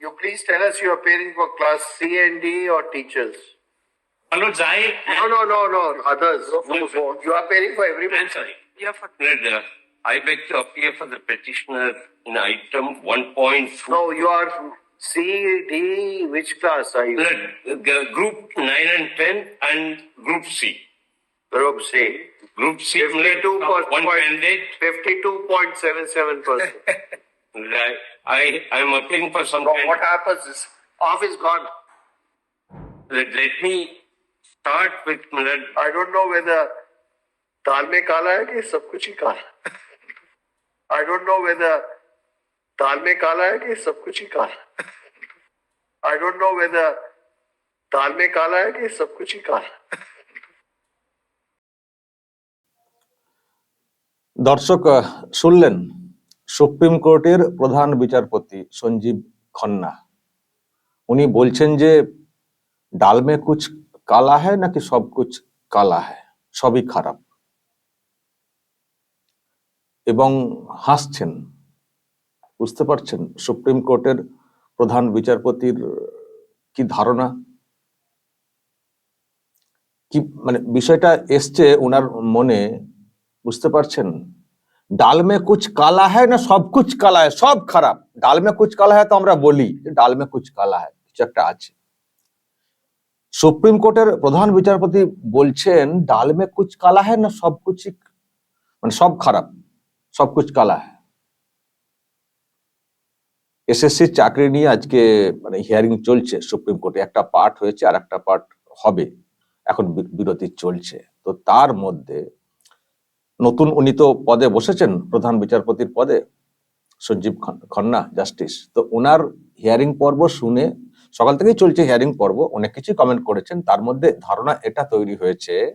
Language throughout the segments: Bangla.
You please tell us you are appearing for class C and D or teachers. Anuj, I. No, no, no, no. Others. No, you are appearing for everybody. I'm sorry. Yeah, for. Uh, I beg to appear for the petitioner in item 1.4. No, you are C, D, which class are you? Uh, group 9 and 10 and group C. Group C. Group C. 52.77%. I am applying for some. So kind what happens is off is gone. Let, let me start with let, I don't know whether दाल में काला है कि सब कुछ ही काला आई डोंट नो वेदर दाल में काला है कि सब कुछ ही काला आई डोंट नो वेदर दाल में काला है कि सब कुछ ही काला দর্শক শুনলেন সুপ্রিম কোর্টের প্রধান বিচারপতি সঞ্জীব খন্না। উনি বলছেন যে, ডাল মে কুছ কালা হ্যায় নাকি সব কুছ কালা হ্যায়? সবই খারাপ। এবং হাসছেন। বুঝতে পারছেন সুপ্রিম কোর্টের প্রধান বিচারপতির কি ধারণা? কি মানে বিষয়টা এসছে ওনার মনে, বুঝতে পারছেন? ডাল মে কুচ কালা হ্যায়, না সব কুচ কালা হ্যায়, সব খারাপ। ডাল মে কুচ কালা হ্যায় তো আমরা বলি ডাল মে কুচ কালা হ্যায়, কিছু একটা আছে। সুপ্রিম কোর্টের প্রধান বিচারপতি বলছেন, ডাল মে কুচ কালা হ্যায়, না সব কুচ মানে সব খারাপ, সব কুচ কালা হ্যায়। এসএসসি চাকরি নিয়ে আজকে মানে হিয়ারিং চলছে সুপ্রিম কোর্টে, একটা পার্ট হয়েছে আর একটা পার্ট হবে, এখন বিরতি চলছে। তো তার মধ্যে নতুন উনি তো পদে বসেছেন, প্রধান বিচারপতির পদে, সঞ্জীব খন- খন্না, জাস্টিস। তো ওনার হিয়ারিং পর্ব শুনে, সকাল থেকেই চলছে হিয়ারিং পর্ব, অনেক কিছু কমেন্ট করেছেন, তার মধ্যে ধারণা এটা তৈরি হয়েছে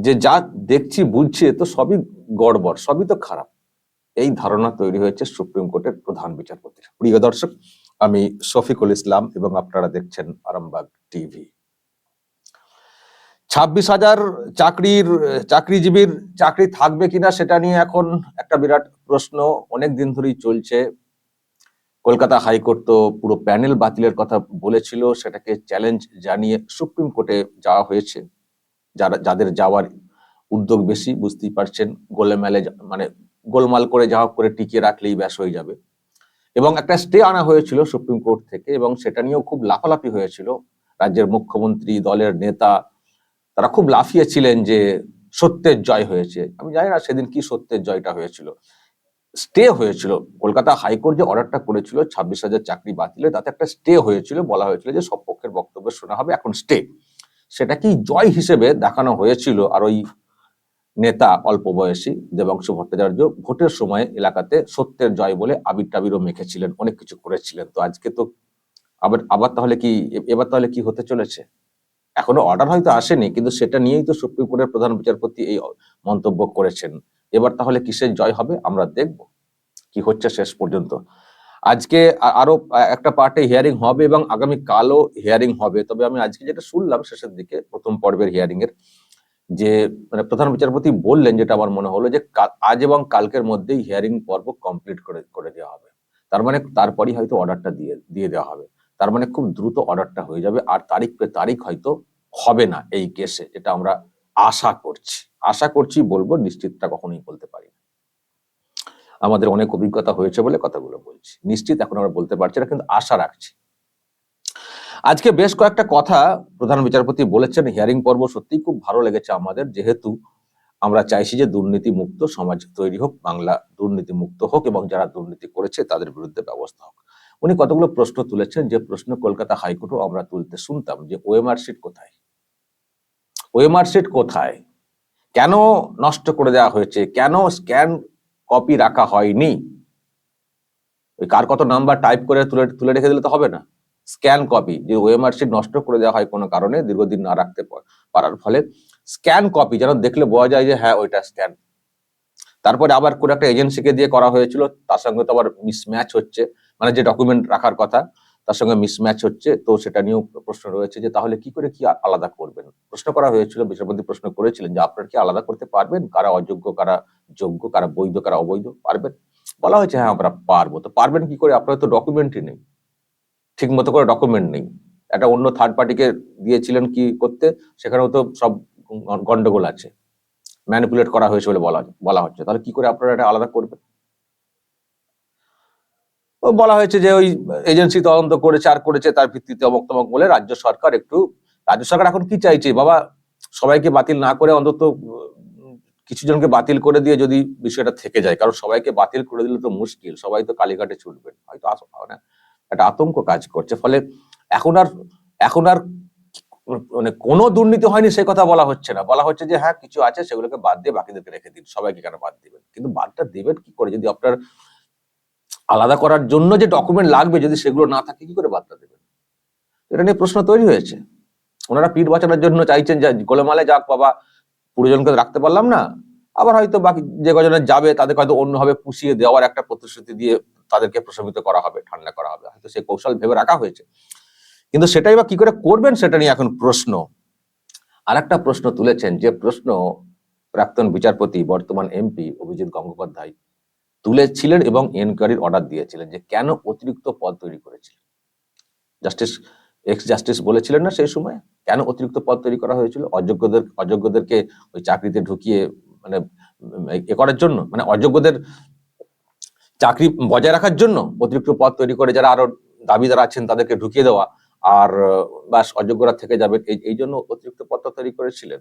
যে যা দেখছি, বুঝছি তো সবই গড়বড়, সবই তো খারাপ। এই ধারণা তৈরি হয়েছে সুপ্রিম কোর্টের প্রধান বিচারপতির। প্রিয় দর্শক, আমি শফিকুল ইসলাম এবং আপনারা দেখছেন আরামবাগ টিভি। ছাব্বিশ হাজার চাকরির, চাকরিজীবীর চাকরি থাকবে কিনা সেটা নিয়ে এখন একটা বিরাট প্রশ্ন। অনেক দিন ধরেই চলছে। কলকাতা হাইকোর্ট তো পুরো প্যানেল বাতিলের কথা বলেছিল, সেটাকে চ্যালেঞ্জ জানিয়ে সুপ্রিম কোর্টে যাওয়া হয়েছে। যারা, যাদের যাওয়ার উদ্যোগ বেশি, বুঝতেই পারছেন, গোলেমেলে যা- মানে গোলমাল করে যাওয়া করে টিকিয়ে রাখলেই ব্যাস হয়ে যাবে। এবং একটা স্টে আনা হয়েছিল সুপ্রিম কোর্ট থেকে এবং সেটা নিয়েও খুব লাফালাফি হয়েছিল। রাজ্যের মুখ্যমন্ত্রী, দলের নেতা তারা খুব লাফিয়েছিলেন যে সত্যের জয় হয়েছে। আমি জানি না সেদিন কি সত্যের জয়টা হয়েছিল। স্টে হয়েছিল। কলকাতা হাইকোর্ট যে অর্ডারটা করেছিল, ছাব্বিশ হাজার চাকরি বাতিলে, তাতে একটা স্টে হয়েছিল। বলা হয়েছিল যে সব পক্ষের বক্তব্য শোনা হবে, এখন স্টে। সেটা কি জয় হিসেবে দেখানো হয়েছিল? আর ওই নেতা অল্প বয়সী দেবাংশু ভট্টাচার্য ভোটের সময় এলাকাতে সত্যের জয় বলে আবির টাবিরও মেখেছিলেন, অনেক কিছু করেছিলেন। তো আজকে তো আবার আবার তাহলে কি এবার তাহলে কি হতে চলেছে? এখনও অর্ডার হয়তো আসেনি, কিন্তু সেটা নিয়েই তো সুপ্রিম কোর্টের প্রধান বিচারপতি এই মন্তব্য করেছেন। এবার তাহলে কিসের জয় হবে আমরা দেখব কি হচ্ছে শেষ পর্যন্ত। আজকে আরও একটা পার্টে হিয়ারিং হবে এবং আগামী কালও হিয়ারিং হবে। তবে আমি আজকে যেটা শুনলাম শেষের দিকে, প্রথম পর্বের হিয়ারিং এর, যে মানে প্রধান বিচারপতি বললেন, যেটা আমার মনে হলো যে আজ এবং কালকের মধ্যেই হিয়ারিং পর্ব কমপ্লিট করে করে দেওয়া হবে। তার মানে তারপরই হয়তো অর্ডারটা দিয়ে দিয়ে দেওয়া হবে। তার মানে খুব দ্রুত অর্ডারটা হয়ে যাবে আর তারিখ পে তারিখ হয়তো হবে না এই কেসে যেটা আমরা আশা করছি। আশা করছি, বলব, নিশ্চিতটা কখনোই বলতে পারি না। আমাদের অনেক অভিজ্ঞতা হয়েছে বলে কথাগুলো বলছি। নিশ্চিত এখন আমরা বলতে পারছি না, কিন্তু আশা রাখছি। আজকে বেশ কয়েকটা কথা প্রধান বিচারপতি বলেছেন হিয়ারিং পর্ব সত্যিই খুব ভালো লেগেছে আমাদের, যেহেতু আমরা চাইছি যে দুর্নীতি মুক্ত সমাজ তৈরি হোক, বাংলা দুর্নীতি মুক্ত হোক এবং যারা দুর্নীতি করেছে তাদের বিরুদ্ধে ব্যবস্থা হোক। উনি কতগুলো প্রশ্ন তুলেছেন? যে প্রশ্ন কলকাতা হাইকোর্টও আমরা তুলতে শুনতাম যে ওএমআর শিট কোথায়? ওএমআর শিট কোথায়? কেন নষ্ট করে দেওয়া হয়েছে? কেন স্ক্যান কপি রাখা হয়নি? ওই কার কত নাম্বার টাইপ করে তুলে তুলে রেখে দিলে তো হবে না। স্ক্যান কপি, যে ওএমআর শিট নষ্ট করে দেওয়া হয় কোনো কারণে, দীর্ঘদিন না রাখতে পারার ফলে স্ক্যান কপি যেন দেখলে বোঝা যায় যে হ্যাঁ ওইটা স্ক্যান। তারপরে আবার কোনো একটা এজেন্সিকে দিয়ে করা হয়েছিল, তার সঙ্গে তো আবার মিসম্যাচ হচ্ছে। মানে যে ডকুমেন্ট রাখার কথা, তার সঙ্গে মিসম্যাচ হচ্ছে, তো সেটা নিয়েও প্রশ্ন রয়েছে যে তাহলে কি করে কি আলাদা করবেন? প্রশ্ন করা হয়েছিল বিচারপতি প্রশ্ন করেছিলেন যে আপনারা কি আলাদা করতে পারবেন? কারা অযোগ্য, কারা যোগ্য, কারা বৈধ, কারা অবৈধ পারবেন? বলা হয়েছে হ্যাঁ আমরা পারব। তো পারবেন কি করে? আপনার তো ডকুমেন্টই নেই। ঠিক মতো করে ডকুমেন্ট নেই। একটা অন্য থার্ড পার্টিকে দিয়েছিলেন কি করতে, সেখানেও তো সব গন্ডগোল আছে। ম্যানিপুলেট করা হয়েছে বলে বলা বলা হচ্ছে। তাহলে কি করে আপনারা এটা আলাদা করবেন? বলা হয়েছে যে ওই এজেন্সি তদন্ত করেছে, আর করেছে তার ভিত্তিতে অমক তমক বলে রাজ্য সরকার একটু, রাজ্য সরকার এখন কি চাইছে? বাবা, সবাইকে বাতিল না করে অন্তত কিছু জনকে বাতিল করে দিয়ে যদি বিষয়টা থেকে যায়, কারণ সবাইকে বাতিল করে দিলে তো মুশকিল, সবাই তো কালীঘাটে ছুটবেন, হয়তো মানে একটা আতঙ্ক কাজ করছে, ফলে এখন আর এখন আর মানে কোনো দুর্নীতি হয়নি, সে কথা বলা হচ্ছে না, বলা হচ্ছে যে হ্যাঁ কিছু আছে, সেগুলোকে বাদ দিয়ে বাকিদেরকে রেখে দিন, সবাইকে কেন বাদ দিবেন? কিন্তু বাদটা দিবেন কি করে? যদি আপনার আলাদা করার জন্য যে ডকুমেন্ট লাগবে, যদি সেগুলো না থাকে, কি করে বাদটা দেবেন? এটা নিয়ে প্রশ্ন তৈরি হয়েছে। ওনারা পিঠ বাঁচানোর জন্য চাইছেন যে গোলেমালে যাক, বাবা, পুরোজনকে রাখতে পারলাম না। আবার হয়তো বাকি যে কজনের যাবে তাদেরকে হয়তো অন্যভাবে পুষিয়ে দেওয়ার একটা প্রতিশ্রুতি দিয়ে তাদেরকে প্রশমিত করা হবে, ঠান্ডা করা হবে। হয়তো সেই কৌশল ভেবে রাখা হয়েছে। কিন্তু সেটাই বা কি করে করবেন, সেটা নিয়ে এখন প্রশ্ন। আর একটা প্রশ্ন তুলেছেন যে প্রশ্ন প্রাক্তন বিচারপতি, বর্তমান এমপি অভিজিৎ গঙ্গোপাধ্যায়। তুলেছিলেন এবং এনকোয়ারির অর্ডার দিয়েছিলেন যে কেন অতিরিক্ত পদ তৈরি করেছিলেন। জাস্টিস এক্স জাস্টিস বলেছিলেন না সেই সময়, কেন অতিরিক্ত পদ তৈরি করা হয়েছিল? অযোগ্যদের, অযোগ্যদেরকে ওই চাকরিতে ঢুকিয়ে মানে এ করার জন্য? মানে অযোগ্যদের চাকরি বজায় রাখার জন্য অতিরিক্ত পদ তৈরি করে যারা আরও দাবিদার আছেন তাদেরকে ঢুকিয়ে দেওয়া। আর, বাস অযোগ্যরা থেকে যাবে এই এই জন্য অতিরিক্ত পদটা তৈরি করেছিলেন।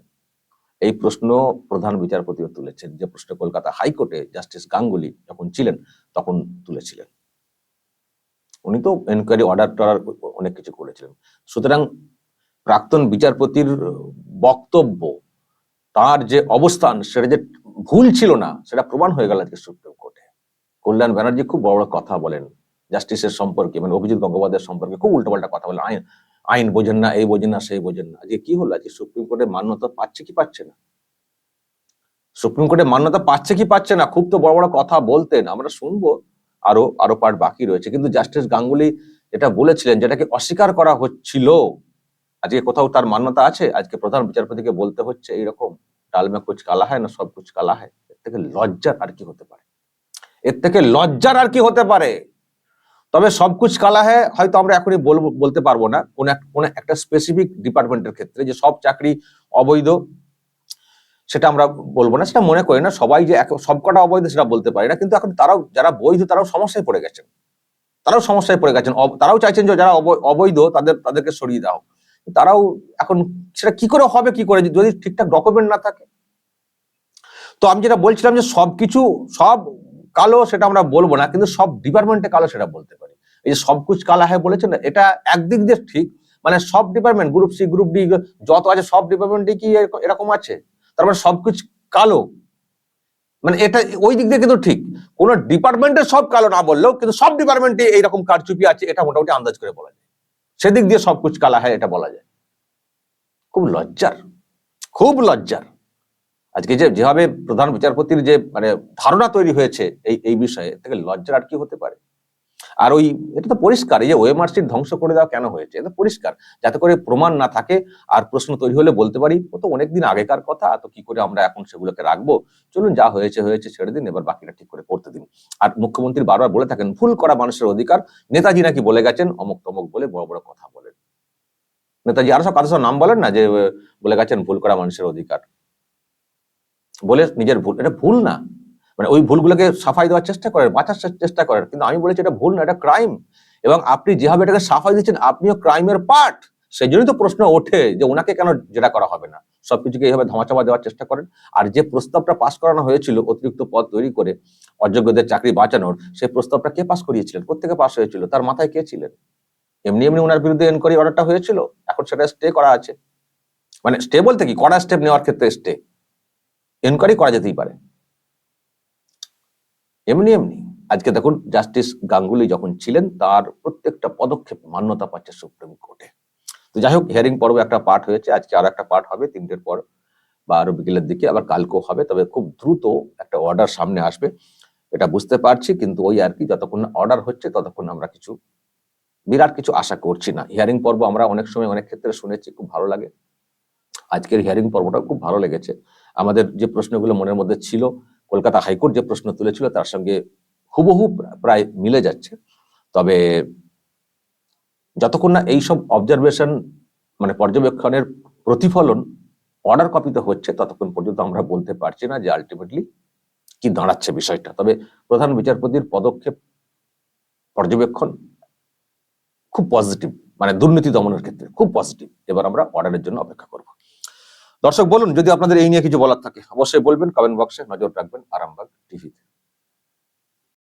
এই প্রশ্ন প্রধান বিচারপতিও তুলেছেন। যে প্রশ্ন কলকাতা হাইকোর্টে জাস্টিস গাঙ্গুলি যখন ছিলেন, তখন তুলেছিলেন। উনি তো এনকোয়ারি অর্ডার টর্ডার অনেক কিছু করেছিলেন। সুতরাং প্রাক্তন বিচারপতির বক্তব্য, তার যে অবস্থান, সেটা যে ভুল ছিল না, সেটা প্রমাণ হয়ে গেল আজকে সুপ্রিম কোর্টে। কল্যাণ ব্যানার্জি খুব বড় বড় কথা বলেন। জাস্টিসের সম্পর্কে মানে অভিজিৎ গঙ্গোপাধ্যায়ের সম্পর্কে খুব উল্টোপাল্টা কথা বলেন। আইন আইন বোঝেন না, এই বোঝেন না, সেই বোঝেন না। আজকে কি হলো? আজকে সুপ্রিম কোর্টে মান্যতা পাচ্ছে কি পাচ্ছে না? সুপ্রিম কোর্টে মান্যতা পাচ্ছে কি পাচ্ছে না? খুব তো বড় বড় কথা বলতেন, আমরা শুনব। আরও আরও পার্ট বাকি রয়েছে। কিন্তু জাস্টিস গাঙ্গুলি যেটা বলেছিলেন যেটাকে অস্বীকার করা হচ্ছিল। আজকে কোথাও তার মান্যতা আছে? আজকে প্রধান বিচারপতিকে বলতে হচ্ছে এইরকম, ডাল মে কুচ কালা হয় না সব কুচ কালা হয় এর থেকে লজ্জার আর কি হতে পারে? এর থেকে লজ্জার আর কি হতে পারে? তবে সব কুচ কালা হয় হয়তো আমরা এখনই বলব, বলতে পারব না। কোন এক, কোন একটা স্পেসিফিক ডিপার্টমেন্টের ক্ষেত্রে যে সব চাকরি অবৈধ, সেটা আমরা বলব না, সেটা মনে করি না। সবাই যে সবকটা অবৈধ সেটা বলতে পারি না, কিন্তু এখন তারাও, যারা বৈধ তারাও সমস্যায় পড়ে গেছেন। তারাও সমস্যায় পড়ে গেছেন। তারাও চাইছেন যে যারা অবৈধ তাদের, তাদেরকে সরিয়ে দাও তারাও এখন সেটা কি করে হবে, কি করে, যদি ঠিকঠাক ডকুমেন্ট না থাকে? তো আমি যেটা বলছিলাম যে সবকিছু, সব কালো সেটা আমরা বলব না, কিন্তু সব ডিপার্টমেন্টে কালো সেটা বলতে পারি। এই যে সবকুছ কালা হয় বলেছেন, এটা একদিক দিয়ে ঠিক মানে সব department group C group D যত আছে সব ডিপার্টমেন্টে কি এরক- এরকম আছে? তার মানে সবকিছু কালো। মানে এটা ওই দিক দিয়ে কিন্তু ঠিক, কোন ডিপার্টমেন্টের সব কালো না বললেও কিন্তু সব ডিপার্টমেন্টে এইরকম কারচুপি আছে, এটা মোটামুটি আন্দাজ করে বলা যায়। সেদিক দিয়ে সবকুছ কালা হয় এটা বলা যায়। খুব লজ্জার খুব লজ্জার। আজকে যে যেভাবে প্রধান বিচারপতির যে মানে ধারণা তৈরি হয়েছে এই এই বিষয়ে থেকে লজ্জার আর কি হতে পারে? আর ওই, এটা তো পরিষ্কার, এই যে ওএমআরসির ধ্বংস করে দেওয়া কেন হয়েছে? এটা পরিষ্কার, যাতে করে প্রমাণ না থাকে আর প্রশ্ন তৈরি হলে বলতে পারি, ও তো অনেকদিন আগেকার কথা, তো কি করে আমরা এখন সেগুলোকে রাখব? চলুন যা হয়েছে হয়েছে ছেড়ে দিন, এবার বাকিটা ঠিক করে করতে দিন। আর মুখ্যমন্ত্রী বারবার বলে থাকেন, ভুল করা মানুষের অধিকার। নেতাজি নাকি বলে গেছেন, অমুক তমক বলে বড় বড় কথা বলেন। নেতাজি আরও সব কাদের সব নাম বলেন না যে, বলে গেছেন, ভুল করা মানুষের অধিকার। বলে নিজের ভুল, এটা ভুল না। মানে ওই ভুলগুলোকে সাফাই দেওয়ার চেষ্টা করেন, বাঁচার চেষ্টা করেন। কিন্তু আমি বলেছি এটা ভুল না, এটা ক্রাইম এবং আপনি যেভাবে এটাকে সাফাই দিচ্ছেন, আপনিও ক্রাইমের পার্ট সেই জন্যই তো প্রশ্ন ওঠে যে ওনাকে কেন যেটা করা হবে না। সবকিছুকে এইভাবে ধামাচাপা দেওয়ার চেষ্টা করেন। আর যে প্রস্তাবটা পাস করানো হয়েছিল অতিরিক্ত পদ তৈরি করে অযোগ্যদের চাকরি বাঁচানোর, সেই প্রস্তাবটা কে পাস করিয়েছিলেন? কোথেকে পাস হয়েছিল? তার মাথায় কে ছিলেন? এমনি এমনি ওনার বিরুদ্ধে এনকোয়ারি অর্ডারটা হয়েছিল। এখন সেটা স্টে করা আছে। মানে স্টে বলতে কি? কড়া স্টেপ নেওয়ার ক্ষেত্রে স্টে এনকোয়ারি করা যেতেই পারে। এমনি এমনি, আজকে দেখুন জাস্টিস গাঙ্গুলি যখন ছিলেন, তার প্রত্যেকটা পদক্ষেপ মান্যতা পাচ্ছে সুপ্রিম কোর্টে। তো যাই হোক হিয়ারিং পর্ব একটা পার্ট হয়েছে, আজকে আর একটা পার্ট হবে, তিনটের পর বা আরও বিকেলের দিকে, আবার কালকেও হবে, তবে খুব দ্রুত একটা অর্ডার সামনে আসবে, এটা বুঝতে পারছি, কিন্তু ওই আর কি, যতক্ষণ অর্ডার হচ্ছে, ততক্ষণ আমরা কিছু, বিরাট কিছু আশা করছি না। হিয়ারিং পর্ব আমরা অনেক সময় অনেক ক্ষেত্রে শুনেছি, খুব ভালো লাগে। আজকের হিয়ারিং পর্বটা খুব ভালো লেগেছে। আমাদের যে প্রশ্নগুলো মনের মধ্যে ছিল, কলকাতা হাইকোর্ট যে প্রশ্ন তুলেছিল তার সঙ্গে হুবহু প্রায় মিলে যাচ্ছে। তবে যতক্ষণ না এইসব অবজারভেশন মানে পর্যবেক্ষণের প্রতিফলন অর্ডার কপিতে হচ্ছে, ততক্ষণ পর্যন্ত আমরা বলতে পারছি না যে আলটিমেটলি কি দাঁড়াচ্ছে বিষয়টা। তবে প্রধান বিচারপতির পদক্ষেপ পর্যবেক্ষণ খুব পজিটিভ মানে দুর্নীতি দমনের ক্ষেত্রে খুব পজিটিভ এবার আমরা অর্ডারের জন্য অপেক্ষা করব। দর্শক, বলুন, যদি আপনাদের এই নিয়ে কিছু বলার থাকে, অবশ্যই বলবেন কমেন্ট বক্সে নজর রাখবেন, আরামবাগ টিভিতে